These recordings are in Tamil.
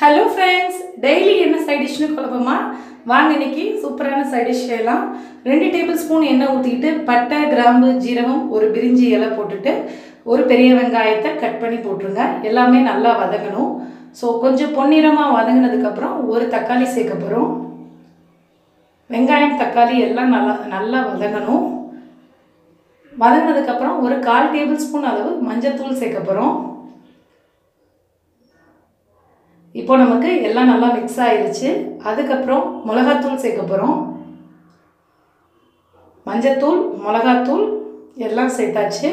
ஹலோ ஃப்ரெண்ட்ஸ் டெய்லி என்ன சைட் டிஷ்னு குழப்பமா? வாங்க இன்னைக்கு சூப்பரான சைட் செய்யலாம். ரெண்டு டேபிள் ஸ்பூன் எண்ணெய் ஊற்றிக்கிட்டு பட்டை கிராம்பு ஜீரகம் ஒரு பிரிஞ்சி இலை போட்டுட்டு ஒரு பெரிய வெங்காயத்தை கட் பண்ணி போட்டுருங்க. எல்லாமே நல்லா வதங்கணும். ஸோ கொஞ்சம் பொன்னிறமாக வதங்கினதுக்கப்புறம் ஒரு தக்காளி சேர்க்க போகிறோம் வெங்காயம் தக்காளி எல்லாம் நல்லா நல்லா வதங்கணும். வதங்கினதுக்கப்புறம் ஒரு கால் டேபிள் ஸ்பூன் அளவு மஞ்சத்தூள் சேர்க்க போகிறோம் இப்போ நமக்கு எல்லாம் நல்லா மிக்ஸ் ஆயிடுச்சு அதுக்கப்புறம் மிளகாத்தூள் சேர்க்க போகிறோம் மஞ்சத்தூள் மிளகாத்தூள் எல்லாம் சேர்த்தாச்சு.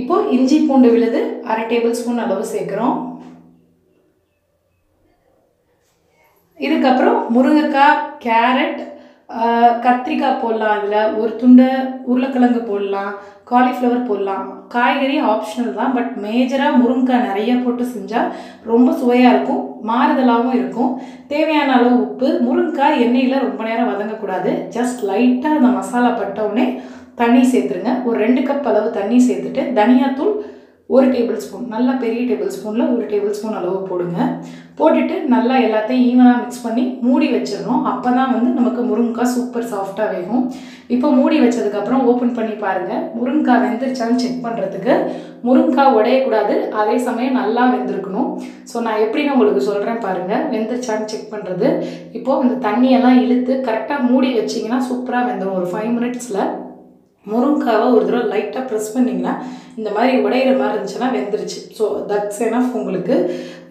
இப்போது இஞ்சி பூண்டு விழுது அரை டேபிள் ஸ்பூன் அளவு சேர்க்குறோம். இதுக்கப்புறம் முருங்கைக்காய் கேரட் கத்திரிக்காய் போடலாம் அதில் ஒரு துண்டை உருளைக்கிழங்கு போடலாம் காலிஃப்ளவர் போடலாம். காய்கறி ஆப்ஷனல் தான் பட் மேஜராக முருங்கைக்காய் நிறைய போட்டு செஞ்சால் ரொம்ப சுவையாக இருக்கும் மாறுதலாகவும் இருக்கும். தேவையான அளவு உப்பு முருங்கைக்காய் எண்ணெயில் ரொம்ப நேரம் வதங்கக்கூடாது. ஜஸ்ட் லைட்டாக அந்த மசாலா பட்டவுடனே தண்ணி சேர்த்துருங்க. ஒரு ரெண்டு கப் அளவு தண்ணி சேர்த்துட்டு தனியாத்தூள் ஒரு டேபிள் ஸ்பூன் நல்லா பெரிய டேபிள் ஸ்பூனில் ஒரு டேபிள் ஸ்பூன் அளவு போடுங்க. போட்டுட்டு நல்லா எல்லாத்தையும் ஈவனாக மிக்ஸ் பண்ணி மூடி வச்சிடணும். அப்போ தான் வந்து நமக்கு முருங்கைக்காய் சூப்பர் சாஃப்டாக வேகும். இப்போ மூடி வச்சதுக்கப்புறம் ஓப்பன் பண்ணி பாருங்கள் முருங்கைக்காய் வெந்துருச்சான்னு செக் பண்ணுறதுக்கு முருங்கைக்காய் உடையக்கூடாது. அதே சமயம் நல்லா வெந்திருக்கணும். ஸோ நான் எப்படின்னு உங்களுக்கு சொல்கிறேன் பாருங்கள் வெந்துருச்சான்னு செக் பண்ணுறது இப்போது இந்த தண்ணியெல்லாம் இழுத்து கரெக்டாக மூடி வச்சிங்கன்னா சூப்பராக வெந்துடும் ஒரு ஃபைவ் மினிட்ஸில் முருங்காவை ஒரு தடவை லைட்டாக ப்ரெஸ் பண்ணிங்கன்னா இந்த மாதிரி உடையிற மாதிரி இருந்துச்சுன்னா வெந்துருச்சு. ஸோ தட்ஸ் எனஃப் உங்களுக்கு.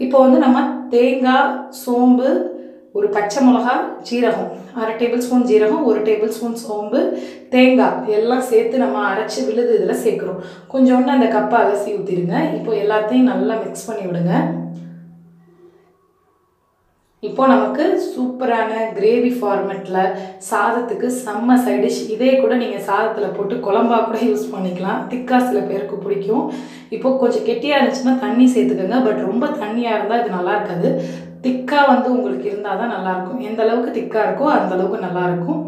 இப்போ வந்து நம்ம தேங்காய் சோம்பு ஒரு பச்சை மிளகா ஜீரகம். அரை டேபிள் ஸ்பூன் ஜீரகம் ஒரு டேபிள் ஸ்பூன் சோம்பு தேங்காய் எல்லாம் சேர்த்து நம்ம அரைச்சி விழுது இதில் சேர்க்குறோம். கொஞ்சோண்டு அந்த கப்பை அலசி ஊற்றிடுங்க இப்போ எல்லாத்தையும் நல்லா மிக்ஸ் பண்ணி விடுங்க. இப்போ நமக்கு சூப்பரான கிரேவி ஃபார்மெட்டில் சாதத்துக்கு செம்ம சைடிஷ் இதே கூட நீங்கள் சாதத்தில் போட்டு குழம்பா கூட யூஸ் பண்ணிக்கலாம். திக்கா சில பேருக்கு பிடிக்கும். இப்போ கொஞ்சம் கெட்டியாக இருந்துச்சுன்னா தண்ணி சேர்த்துக்கோங்க. பட் ரொம்ப தண்ணியாக இருந்தால் இது நல்லா இருக்காது. திக்காக வந்து உங்களுக்கு இருந்தால் தான் நல்லாயிருக்கும் எந்த அளவுக்கு திக்காக இருக்கோ அந்த அளவுக்கு நல்லாயிருக்கும்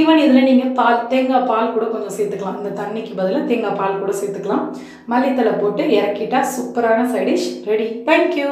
ஈவன் இதில் நீங்கள் பால் தேங்காய் பால் கூட கொஞ்சம் சேர்த்துக்கலாம். இந்த தண்ணிக்கு பதிலாக தேங்காய் பால் கூட சேர்த்துக்கலாம். மல்லித்தலை போட்டு இறக்கிட்டால் சூப்பரான சைடிஷ் ரெடி தேங்க்யூ